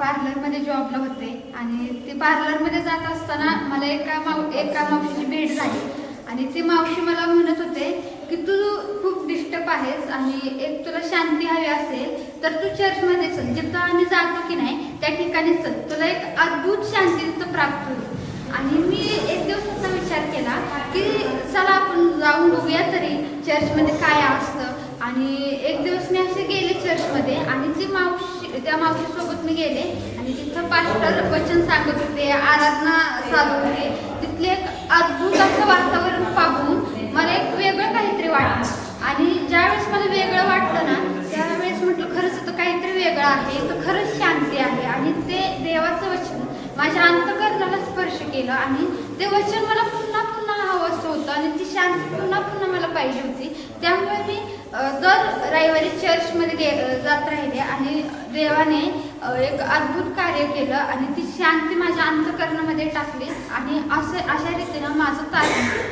पार्लरमध्ये जॉबला होते आणि ते पार्लरमध्ये जात असताना मला एका माव एका मावशीची भेट झाली. आणि ती मावशी मला म्हणत होते की तू खूप डिस्टर्ब आहेस आणि एक तुला शांती हवी असेल तर तू चर्चमध्ये चल. म्हणजे जिथं आम्ही जातो की नाही त्या ठिकाणी चल. तुला एक अद्भुत शांती तिथं प्राप्त होईल. आणि मी एक दिवस असा विचार केला की चला आपण जाऊन बघूया तरी चर्चमध्ये काय असतं. आणि एक दिवस मी असे गेले चर्चमध्ये आणि ती मावशी त्या मावशीसोबत मी गेले आणि तिथं पास्टर वचन सांगत होते आराधना चालू होते. तिथले एक अद्भुत असं वातावरण पाहून मला एक वेगळं काहीतरी वाटलं. आणि ज्यावेळेस मला वेगळं वाटलं ना त्यावेळेस म्हटलं खरंच तर काहीतरी वेगळं आहे तर खरंच शांती आहे. आणि ते देवाचं वचन माझ्या अंतकरणाला स्पर्श केलं आणि ते वचन मला पुन्हा पुन्हा हवंसं होतं आणि ती शांती पुन्हा पुन्हा मला पाहिजे होती. त्यामुळे मी दर रविवारी चर्चमध्ये गे जात राहिले आणि देवाने एक अद्भुत कार्य केलं आणि ती शांती माझ्या अंतकरणामध्ये टाकली आणि असं अशा रीतीनं माझं तारण